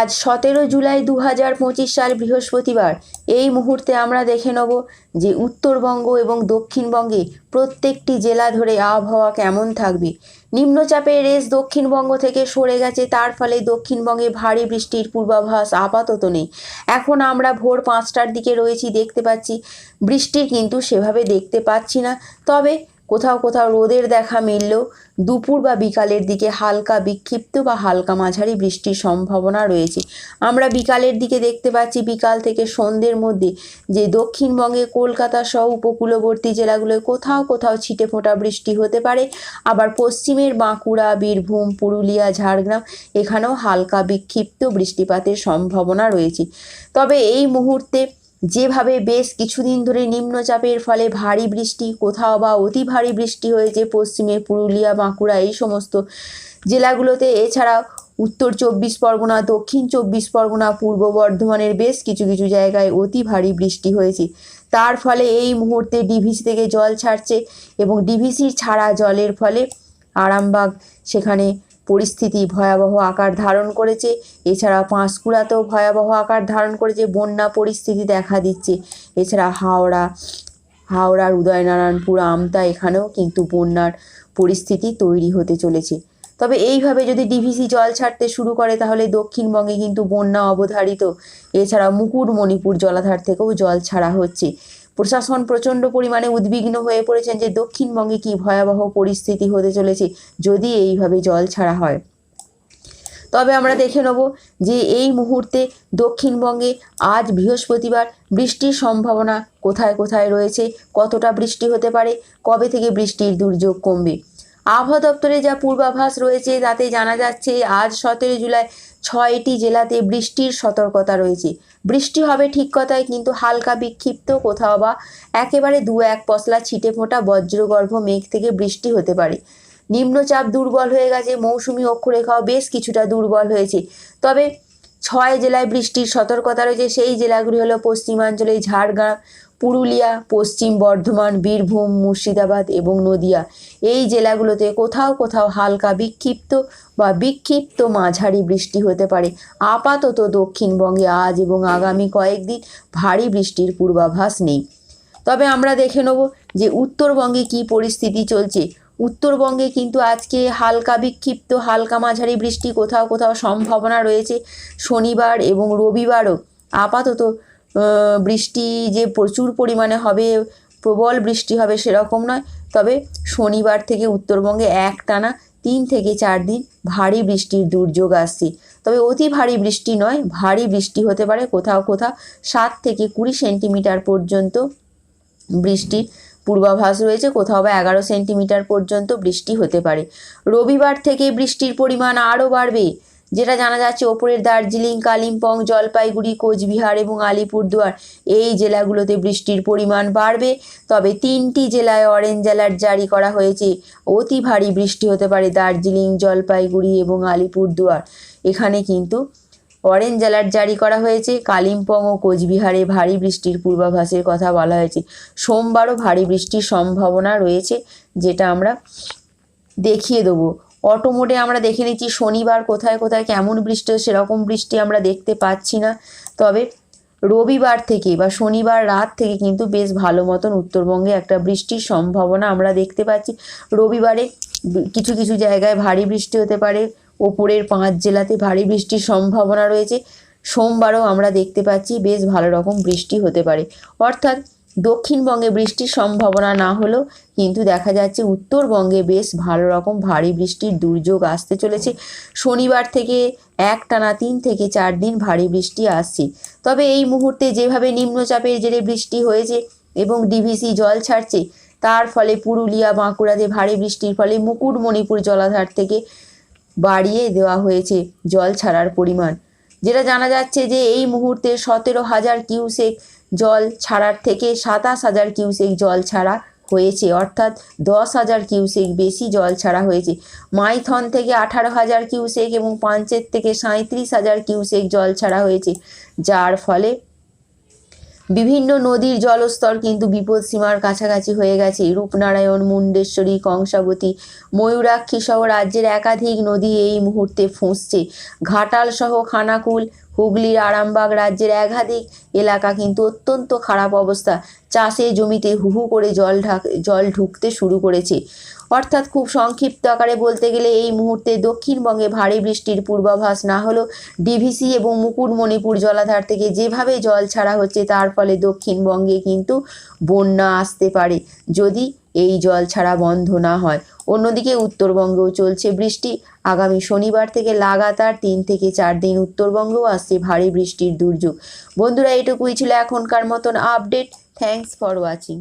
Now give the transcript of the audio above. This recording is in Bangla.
আজ সতেরো জুলাই দু হাজার পঁচিশ সাল বৃহস্পতিবার। এই মুহূর্তে আমরা দেখে নেব যে উত্তরবঙ্গ এবং দক্ষিণবঙ্গে প্রত্যেকটি জেলা ধরে আবহাওয়া কেমন থাকবে। নিম্নচাপের রেস দক্ষিণবঙ্গ থেকে সরে গেছে, তার ফলে দক্ষিণবঙ্গে ভারী বৃষ্টির পূর্বাভাস আপাতত নেই। এখন আমরা ভোর পাঁচটার দিকে রয়েছি, দেখতে পাচ্ছি। বৃষ্টির কিন্তু সেভাবে দেখতে পাচ্ছি না। তবে কোথাও কোথাও রোদের দেখা মিললেও দুপুর বা বিকালের দিকে হালকা বিক্ষিপ্ত বা হালকা মাঝারি বৃষ্টির সম্ভাবনা রয়েছে। আমরা বিকালের দিকে দেখতে পাচ্ছি বিকাল থেকে সন্ধ্যের মধ্যে যে দক্ষিণবঙ্গে, কলকাতা সহ উপকূলবর্তী জেলাগুলোয় কোথাও কোথাও ছিটে ফোঁটা বৃষ্টি হতে পারে। আবার পশ্চিমের বাঁকুড়া, বীরভূম, পুরুলিয়া, ঝাড়গ্রাম এখানেও হালকা বিক্ষিপ্ত বৃষ্টিপাতের সম্ভাবনা রয়েছে। তবে এই মুহূর্তে যেভাবে বেশ কিছুদিন ধরে নিম্নচাপের ফলে ভারী বৃষ্টি, কোথাও বা অতি ভারী বৃষ্টি হয়েছে পশ্চিমে পুরুলিয়া, বাঁকুড়া, এই সমস্ত জেলাগুলোতে। এছাড়া উত্তর চব্বিশ পরগনা, দক্ষিণ চব্বিশ পরগনা, পূর্ব বর্ধমানের বেশ কিছু কিছু জায়গায় অতি ভারী বৃষ্টি হয়েছে। তার ফলে এই মুহূর্তে ডিভিসি থেকে জল ছাড়ছে এবং ডিভিসির ছাড়া জলের ফলে আরামবাগ, সেখানে পরিস্থিতি ভয়াবহ আকার ধারণ করেছে। এছাড়া পাঁশকুড়াতেও ভয়াবহ আকার ধারণ করেছে, বন্যা পরিস্থিতি দেখা দিচ্ছে। এছাড়া হাওড়া, হাওড়ার উদয়নারায়ণপুর, আমতা, এখানেও কিন্তু বন্যার পরিস্থিতি তৈরি হতে চলেছে। তবে এইভাবে যদি ডিভিসি জল ছাড়তে শুরু করে, তাহলে দক্ষিণবঙ্গে কিন্তু বন্যা অবধারিত। এছাড়া মুকুটমণিপুর জলাধার থেকেও জল ছাড়া হচ্ছে। প্রশাসন প্রচণ্ড পরিমাণে উদ্বিগ্ন হয়ে পড়েছেন যে দক্ষিণবঙ্গে কি ভয়াবহ পরিস্থিতি হতে চলেছে যদি এইভাবে জল ছাড়া হয়। তবে আমরা দেখে নেব যে এই মুহূর্তে দক্ষিণবঙ্গে আজ বৃহস্পতিবার বৃষ্টির সম্ভাবনা কোথায় কোথায় রয়েছে, কতটা বৃষ্টি হতে পারে, কবে থেকে বৃষ্টির দুর্যোগ কমবে? আবহাওয়া দপ্তরে যা পূর্বাভাস রয়েছে তাতে জানা যাচ্ছে, আজ সতেরো জুলাই ছয়টি জেলাতে বৃষ্টির সতর্কতা রয়েছে। বৃষ্টি হবে ঠিক কথায়, কিন্তু হালকা বিক্ষিপ্ত কোথাও বা একেবারে দু এক পশলা ছিটে ফোঁটা বজ্রগর্ভ মেঘ থেকে বৃষ্টি হতে পারে। নিম্নচাপ দুর্বল হয়ে গেছে, মৌসুমি অক্ষরেখাও বেশ কিছুটা দুর্বল হয়েছে। তবে ছয় জেলায় বৃষ্টির সতর্কতা রয়েছে। সেই জেলাগুলি হলো পশ্চিমাঞ্চলে ঝাড়গ্রাম, পুরুলিয়া, পশ্চিম বর্ধমান, বীরভূম, মুর্শিদাবাদ এবং নদিয়া। এই জেলাগুলোতে কোথাও কোথাও হালকা বিক্ষিপ্ত বা বিক্ষিপ্ত মাঝারি বৃষ্টি হতে পারে। আপাতত দক্ষিণবঙ্গে আজ এবং আগামী কয়েকদিন ভারী বৃষ্টির পূর্বাভাস নেই। তবে আমরা দেখে নেব যে উত্তরবঙ্গে কি পরিস্থিতি চলছে। উত্তরবঙ্গে কিন্তু আজকে হালকা বিক্ষিপ্ত, হালকা মাঝারি বৃষ্টি কোথাও কোথাও সম্ভাবনা রয়েছে। শনিবার এবং রবিবারও আপাতত বৃষ্টি যে প্রচুর পরিমাণে হবে, প্রবল বৃষ্টি হবে সেরকম নয়। তবে শনিবার থেকে উত্তরবঙ্গে এক টানা তিন থেকে চার দিন ভারী বৃষ্টির দুর্যোগ আসছে। তবে অতি ভারী বৃষ্টি নয়, ভারী বৃষ্টি হতে পারে কোথাও কোথাও সাত থেকে কুড়ি সেন্টিমিটার পর্যন্ত বৃষ্টির পূর্বাভাস রয়েছে, কোথাও বা এগারো সেন্টিমিটার পর্যন্ত বৃষ্টি হতে পারে। রবিবার থেকে বৃষ্টির পরিমাণ আরও বাড়বে, যেটা জানা যাচ্ছে ওপরের দার্জিলিং, কালিম্পং, জলপাইগুড়ি, কোচবিহার এবং আলিপুরদুয়ার। এই জেলাগুলোতে বৃষ্টির পরিমাণ বাড়বে, তবে তিনটি জেলায় অরেঞ্জ অ্যালার্ট জারি করা হয়েছে। অতি ভারী বৃষ্টি হতে পারে দার্জিলিং, জলপাইগুড়ি এবং আলিপুরদুয়ার। এখানে কিন্তু অরেঞ্জ অ্যালার্ট জারি করা হয়েছে। কালিম্পং ও কোচবিহারে ভারী বৃষ্টির পূর্বাভাসের কথা বলা হয়েছে। সোমবারও ভারী বৃষ্টির সম্ভাবনা রয়েছে, যেটা আমরা দেখিয়ে দেবো। অটো মোডে আমরা দেখে নিচ্ছি, শনিবার কোথায় কোথায় কেমন বৃষ্টি সেরকম বৃষ্টি আমরা দেখতে পাচ্ছি না। তবে রবিবার থেকে বা শনিবার রাত থেকে কিন্তু বেশ ভালো মতন উত্তরবঙ্গে একটা বৃষ্টির সম্ভাবনা আমরা দেখতে পাচ্ছি। রবিবারে কিছু কিছু জায়গায় ভারী বৃষ্টি হতে পারে। ওপরের পাঁচ জেলাতে ভারী বৃষ্টির সম্ভাবনা রয়েছে। সোমবারও আমরা দেখতে পাচ্ছি বেশ ভালো রকম বৃষ্টি হতে পারে। অর্থাৎ দক্ষিণবঙ্গে বৃষ্টির সম্ভাবনা না হলেও কিন্তু দেখা যাচ্ছে উত্তরবঙ্গে বেশ ভালো রকম ভারী বৃষ্টির দুর্যোগ আসতে চলেছে। শনিবার থেকে এক টানা তিন থেকে চার দিন ভারী বৃষ্টি আসছে। তবে এই মুহূর্তে যেভাবে নিম্নচাপের জেরে বৃষ্টি হয়েছে এবং ডিভিসি জল ছাড়ছে, তার ফলে পুরুলিয়া, বাঁকুড়াতে ভারী বৃষ্টির ফলে মুকুটমণিপুর, জলাধার থেকে বাড়িয়ে দেওয়া হয়েছে জল ছাড়ার পরিমাণ। যেটা জানা যাচ্ছে যে এই মুহূর্তে সতেরো হাজার কিউসেক জল ছাড়ার থেকে সাতাশ হাজার কিউসেক জল ছাড়া হয়েছে, অর্থাৎ দশ হাজার কিউসেক বেশি জল ছাড়া হয়েছে। মাইথন থেকে আঠারো হাজার কিউসেক এবং পাঞ্চের থেকে সাঁত্রিশ হাজার কিউসেক জল ছাড়া হয়েছে, যার ফলে বিভিন্ন নদীর জলস্তর কিন্তু বিপদসীমার কাছাকাছি হয়ে গেছে। রূপনারায়ণ, মুন্ডেশ্বরী, কংসাবতী, ময়ূরাক্ষী সহ রাজ্যের একাধিক নদী এই মুহূর্তে ফুঁসছে। ঘাটাল সহ খানাকুল হুগলির আরামবাগ রাজ্যের একাধিক এলাকা কিন্তু অত্যন্ত খারাপ অবস্থা। চাষে জমিতে হুহু করে জল ঢাক, জল ঢুকতে শুরু করেছে। অর্থাৎ খুব সংক্ষিপ্ত আকারে বলতে গেলে এই মুহূর্তে দক্ষিণবঙ্গে ভারী বৃষ্টির পূর্বাভাস না হলেও ডিভিসি এবং মুকুটমণিপুর জলাধার থেকে যেভাবে জল ছাড়া হচ্ছে তার ফলে দক্ষিণবঙ্গে কিন্তু বন্যা আসতে পারে। যদি এই জল ছাড়া বন্ধ না হয় অন্যদিকে উত্তরবঙ্গেও চলছে বৃষ্টি। আগামী শনিবার থেকে লাগাতার তিন থেকে চার দিন উত্তরবঙ্গেও আসছে ভারী বৃষ্টির দুর্যোগ। বন্ধুরা, এটুকুই ছিল এখনকার মতন আপডেট। Thanks for watching